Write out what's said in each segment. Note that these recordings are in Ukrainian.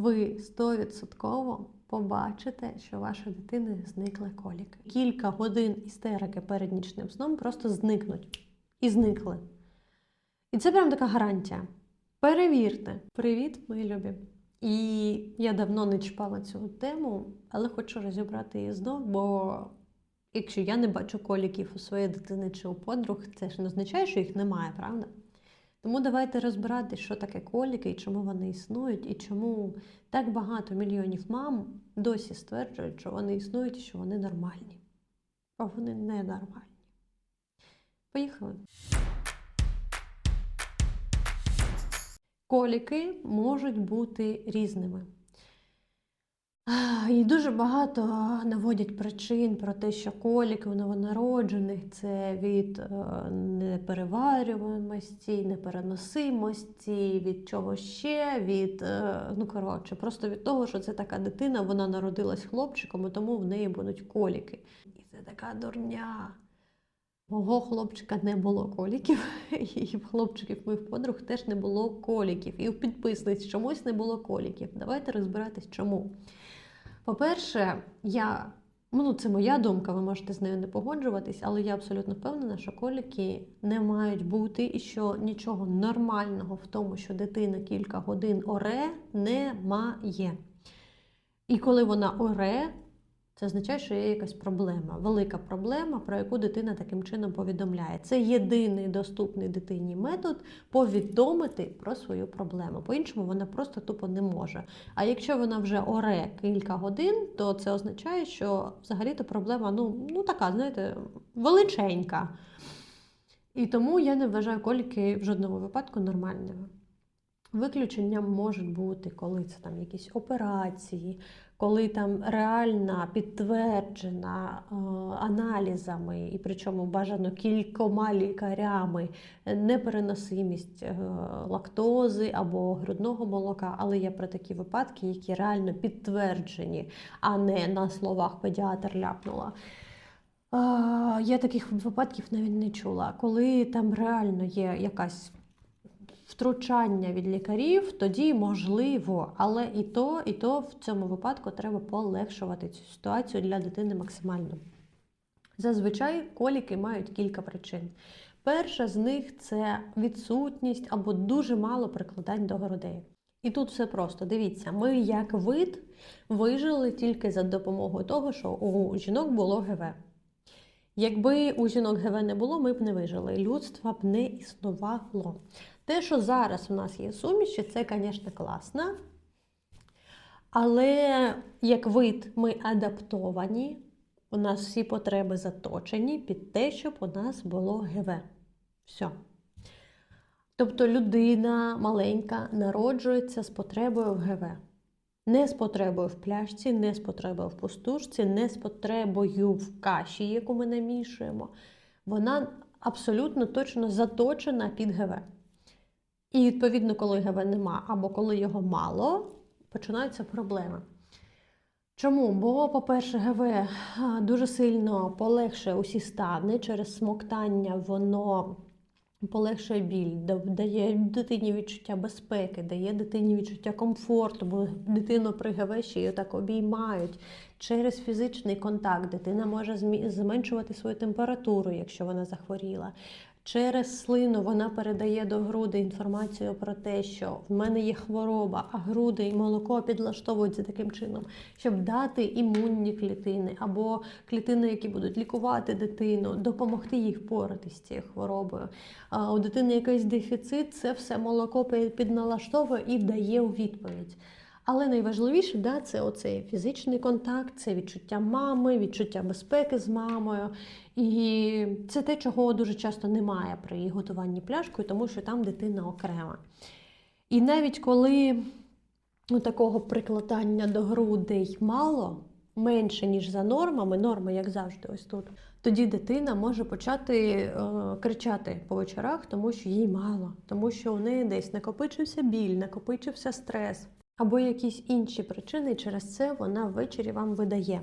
ви 100% побачите, що у вашої дитини зникли коліки. Кілька годин істерики перед нічним сном просто зникнуть. І зникли. І це прям така гарантія. Перевірте. Привіт, мої любі. І я давно не чіпала цю тему, але хочу розібрати її знов, бо якщо я не бачу коліків у своєї дитини чи у подруг, це ж не означає, що їх немає, правда? Тому давайте розбирати, що таке коліки і чому вони існують, і чому так багато мільйонів мам досі стверджують, що вони існують і що вони нормальні. А вони не нормальні. Поїхали. Коліки можуть бути різними. І дуже багато наводять причин про те, що коліки у новонароджених це від е, непереварюваності, непереносимості, від чого ще, від, е, ну коротше, просто від того, що це така дитина, вона народилась хлопчиком, і тому в неї будуть коліки. І це така дурня. Мого хлопчика не було коліків, і в хлопчиків моїх подруг теж не було коліків. І у підписниць чомусь не було коліків. Давайте розбиратись, чому. По-перше, я, ну це моя думка, ви можете з нею не погоджуватись, але я абсолютно впевнена, що коліки не мають бути і що нічого нормального в тому, що дитина кілька годин оре, немає. І коли вона оре, це означає, що є якась проблема, велика проблема, про яку дитина таким чином повідомляє. Це єдиний доступний дитині метод повідомити про свою проблему. По-іншому вона просто тупо не може. А якщо вона вже оре кілька годин, то це означає, що взагалі-то проблема ну, ну така, знаєте, величенька. І тому я не вважаю коліки в жодному випадку нормальними. Виключенням можуть бути, коли це там якісь операції, коли там реальна підтверджена е, аналізами, і причому бажано кількома лікарями непереносимість е, лактози або грудного молока, але є про такі випадки, які реально підтверджені, а не на словах педіатр ляпнула. Е, я таких випадків навіть не чула. Коли там реально є якась втручання від лікарів, тоді можливо, але і то, і то в цьому випадку треба полегшувати цю ситуацію для дитини максимально. Зазвичай коліки мають кілька причин. Перша з них це відсутність або дуже мало прикладань до грудей. І тут все просто. Дивіться, ми як вид вижили тільки за допомогою того, що у жінок було ГВ. Якби у жінок ГВ не було, ми б не вижили. Людства б не існувало. Те, що зараз у нас є суміші, це, звісно, класно. Але як вид ми адаптовані, у нас всі потреби заточені під те, щоб у нас було ГВ. Все. Тобто людина маленька народжується з потребою в ГВ. Не з потребою в пляшці, не з потребою в пустушці, не з потребою в каші, яку ми намішуємо. Вона абсолютно точно заточена під ГВ. І, відповідно, коли ГВ нема або коли його мало, починаються проблеми. Чому? Бо, по-перше, ГВ дуже сильно полегшує усі стани через смоктання, воно полегшує біль, дає дитині відчуття безпеки, дає дитині відчуття комфорту, бо дитину при ГВ ще її так обіймають. Через фізичний контакт дитина може зменшувати свою температуру, якщо вона захворіла. Через слину вона передає до груди інформацію про те, що в мене є хвороба, а груди і молоко підлаштовуються таким чином, щоб дати імунні клітини або клітини, які будуть лікувати дитину, допомогти їй впоратися з цією хворобою. А у дитини якийсь дефіцит, це все молоко підналаштовує і дає у відповідь. Але найважливіше да, це оцей фізичний контакт, це відчуття мами, відчуття безпеки з мамою. І це те, чого дуже часто немає при готуванні пляшкою, тому що там дитина окрема. І навіть коли ну, такого прикладання до грудей мало, менше, ніж за нормами, норми, як завжди, ось тут, тоді дитина може почати е, кричати по вечорах, тому що їй мало, тому що у неї десь накопичився біль, накопичився стрес або якісь інші причини, і через це вона ввечері вам видає.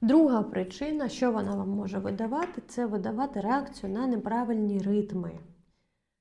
Друга причина, що вона вам може видавати, це видавати реакцію на неправильні ритми.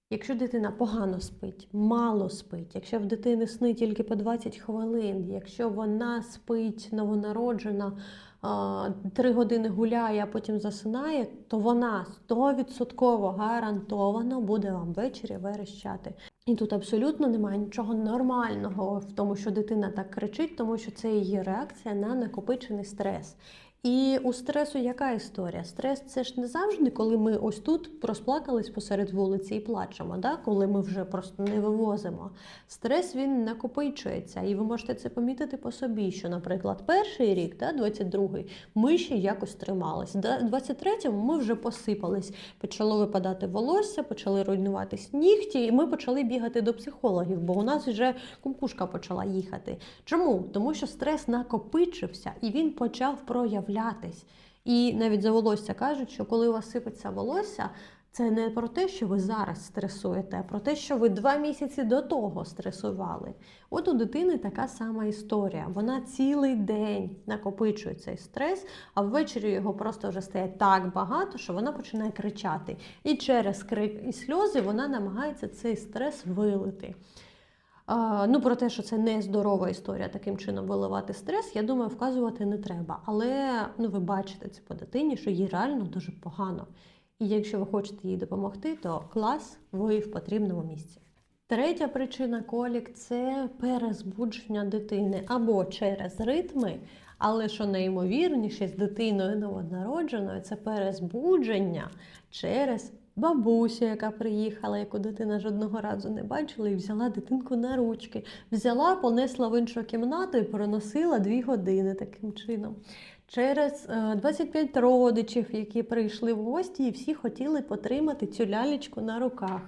Якщо дитина погано спить, мало спить, якщо в дитини сни тільки по 20 хвилин, якщо вона спить новонароджена, а, 3 години гуляє, а потім засинає, то вона 100% гарантовано буде вам ввечері верещати. І тут абсолютно немає нічого нормального в тому, що дитина так кричить, тому що це її реакція на накопичений стрес. І у стресу яка історія? Стрес це ж не завжди, коли ми ось тут розплакались посеред вулиці і плачемо, да? коли ми вже просто не вивозимо. Стрес він накопичується, і ви можете це помітити по собі, що, наприклад, перший рік, да, 22-й, ми ще якось тримались. Да, 23-му ми вже посипались, почало випадати волосся, почали руйнуватись нігті, і ми почали бігати до психологів, бо у нас вже кукушка почала їхати. Чому? Тому що стрес накопичився і він почав проявлятись. І навіть за волосся кажуть, що коли у вас сипеться волосся, це не про те, що ви зараз стресуєте, а про те, що ви два місяці до того стресували. От у дитини така сама історія. Вона цілий день накопичує цей стрес, а ввечері його просто вже стає так багато, що вона починає кричати. І через крик і сльози вона намагається цей стрес вилити. Ну, про те, що це не здорова історія таким чином виливати стрес, я думаю, вказувати не треба. Але ну, ви бачите це по дитині, що їй реально дуже погано. І якщо ви хочете їй допомогти, то клас, ви в потрібному місці. Третя причина колік це перезбудження дитини або через ритми, але що найімовірніше з дитиною новонародженою, це перезбудження через бабусю, яка приїхала, яку дитина жодного разу не бачила, і взяла дитинку на ручки. Взяла, понесла в іншу кімнату і проносила дві години таким чином. Через е, 25 родичів, які прийшли в гості, і всі хотіли потримати цю лялечку на руках.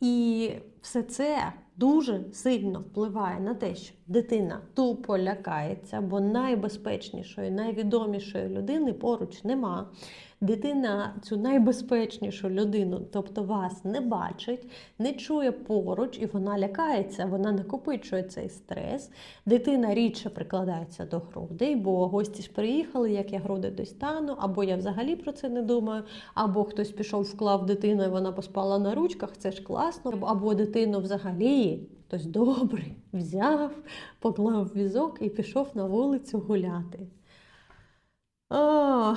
І все це дуже сильно впливає на те, що дитина тупо лякається, бо найбезпечнішої, найвідомішої людини поруч нема. Дитина цю найбезпечнішу людину, тобто вас, не бачить, не чує поруч, і вона лякається, вона накопичує цей стрес. Дитина рідше прикладається до грудей, бо гості ж приїхали, як я груди достану, або я взагалі про це не думаю, або хтось пішов, вклав дитину, і вона поспала на ручках, це ж класно, або дитину взагалі. Хтось добрий взяв, поклав візок і пішов на вулицю гуляти. О,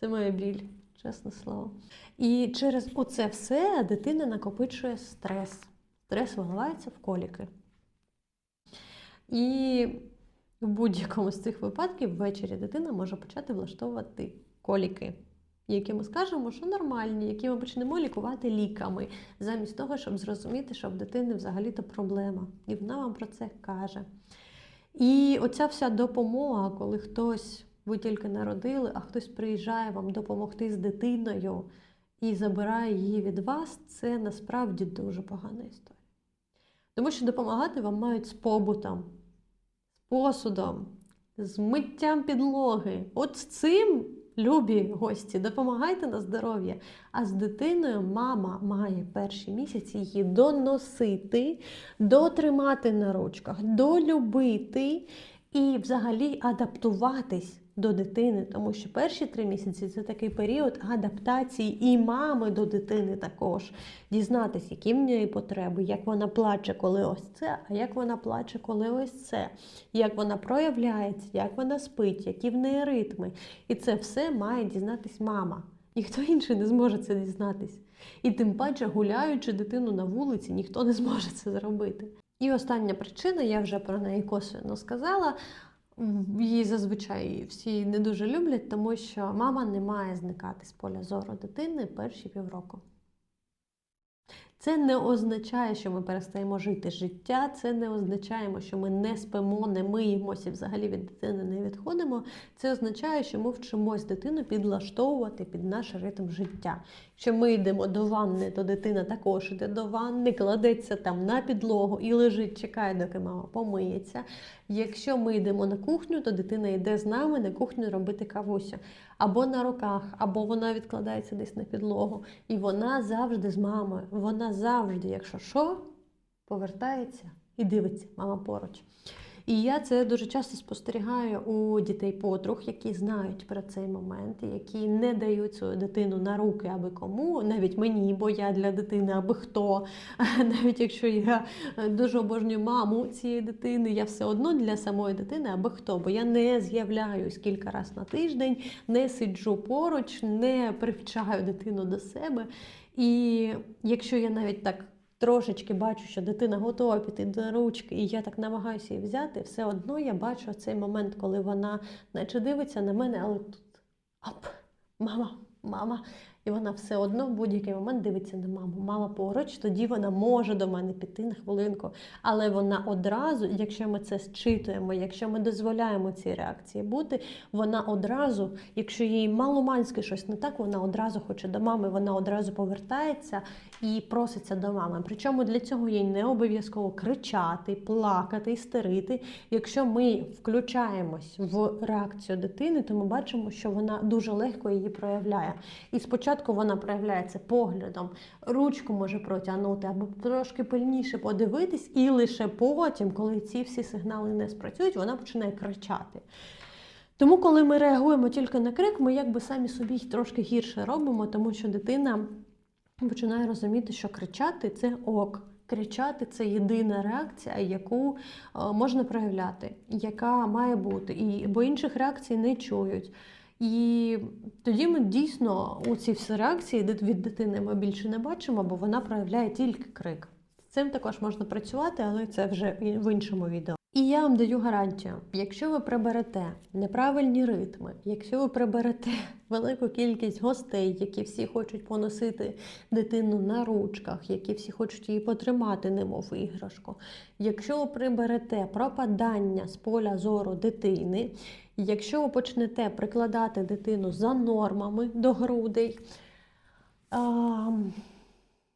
це моя біль, чесне слово. І через оце все дитина накопичує стрес. Стрес виливається в коліки. І в будь-якому з цих випадків ввечері дитина може почати влаштовувати коліки, які ми скажемо, що нормальні, які ми почнемо лікувати ліками, замість того, щоб зрозуміти, що в дитини взагалі-то проблема. І вона вам про це каже. І оця вся допомога, коли хтось ви тільки народили, а хтось приїжджає вам допомогти з дитиною і забирає її від вас, це насправді дуже погана історія. Тому що допомагати вам мають з побутом, з посудом, з миттям підлоги. От з цим, любі гості, допомагайте на здоров'я. А з дитиною мама має перші місяці її доносити, дотримати на ручках, долюбити і взагалі адаптуватись до дитини, тому що перші три місяці це такий період адаптації і мами до дитини також. Дізнатися, які в неї потреби, як вона плаче, коли ось це, а як вона плаче, коли ось це, як вона проявляється, як вона спить, які в неї ритми. І це все має дізнатись мама. Ніхто інший не зможе це дізнатись. І тим паче, гуляючи дитину на вулиці, ніхто не зможе це зробити. І остання причина, я вже про неї косвенно сказала. Її зазвичай всі не дуже люблять, тому що мама не має зникати з поля зору дитини перші півроку. Це не означає, що ми перестаємо жити життя, це не означає, що ми не спимо, не миємося взагалі від дитини не відходимо. Це означає, що ми вчимось дитину підлаштовувати під наш ритм життя. Якщо ми йдемо до ванни, то дитина також йде до ванни, кладеться там на підлогу і лежить, чекає, доки мама помиється. Якщо ми йдемо на кухню, то дитина йде з нами на кухню робити кавуся. Або на руках, або вона відкладається десь на підлогу. І вона завжди з мамою. Вона завжди, якщо що, повертається і дивиться, мама поруч. І я це дуже часто спостерігаю у дітей подруг, які знають про цей момент, які не дають свою дитину на руки аби кому, навіть мені, бо я для дитини аби хто. Навіть якщо я е, дуже обожнюю маму цієї дитини, я все одно для самої дитини аби хто, бо я не з'являюсь кілька разів на тиждень, не сиджу поруч, не привчаю дитину до себе. І якщо я навіть так трошечки бачу, що дитина готова піти до ручки, і я так намагаюся її взяти, все одно я бачу цей момент, коли вона наче дивиться на мене, але тут оп, мама, мама. І вона все одно в будь-який момент дивиться на маму. Мама поруч, тоді вона може до мене піти на хвилинку. Але вона одразу, якщо ми це зчитуємо, якщо ми дозволяємо цій реакції бути, вона одразу, якщо їй маломанське щось не так, вона одразу хоче до мами, вона одразу повертається і проситься до мами. Причому для цього їй не обов'язково кричати, плакати, істерити. Якщо ми включаємось в реакцію дитини, то ми бачимо, що вона дуже легко її проявляє. І спочатку вона проявляється поглядом, ручку може протягнути або трошки пильніше подивитись, і лише потім, коли ці всі сигнали не спрацюють, вона починає кричати. Тому, коли ми реагуємо тільки на крик, ми якби самі собі трошки гірше робимо, тому що дитина починає розуміти, що кричати це ок. Кричати це єдина реакція, яку е, можна проявляти, яка має бути, і бо інших реакцій не чують. І тоді ми дійсно у ці всі реакції від дитини ми більше не бачимо, бо вона проявляє тільки крик. З цим також можна працювати, але це вже в іншому відео. І я вам даю гарантію: якщо ви приберете неправильні ритми, якщо ви приберете велику кількість гостей, які всі хочуть поносити дитину на ручках, які всі хочуть її потримати, немов іграшку, якщо ви приберете пропадання з поля зору дитини, якщо ви почнете прикладати дитину за нормами до грудей, а,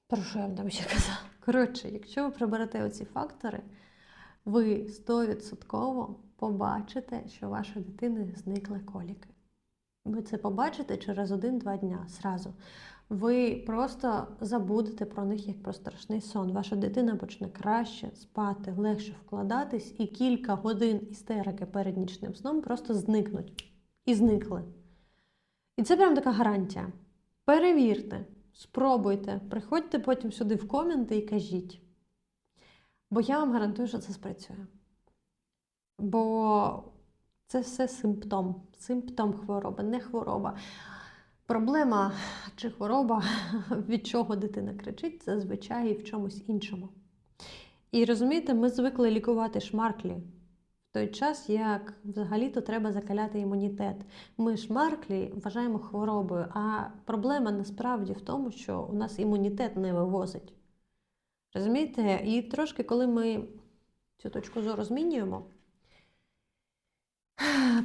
про що я вам ще казала? Коротше, якщо ви приберете оці фактори, ви 100% побачите, що у вашої дитини зникли коліки. Ви це побачите через 1-2 дня зразу. Ви просто забудете про них як про страшний сон. Ваша дитина почне краще спати, легше вкладатись, і кілька годин істерики перед нічним сном просто зникнуть. І зникли. І це прям така гарантія. Перевірте, спробуйте, приходьте потім сюди в коменти і кажіть. Бо я вам гарантую, що це спрацює. Бо це все симптом, симптом хвороби, не хвороба. Проблема чи хвороба, від чого дитина кричить, зазвичай в чомусь іншому. І розумієте, ми звикли лікувати шмарклі в той час, як взагалі-то треба закаляти імунітет. Ми шмарклі вважаємо хворобою, а проблема насправді в тому, що у нас імунітет не вивозить. Розумієте? І трошки, коли ми цю точку зору змінюємо,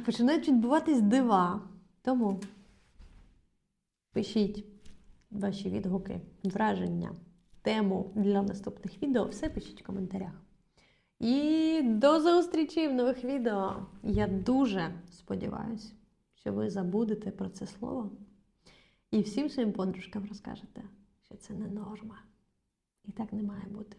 починають відбуватись дива. Тому пишіть ваші відгуки, враження, тему для наступних відео. Все пишіть в коментарях. І до зустрічі в нових відео. Я дуже сподіваюся, що ви забудете про це слово і всім своїм подружкам розкажете, що це не норма. І так не має бути.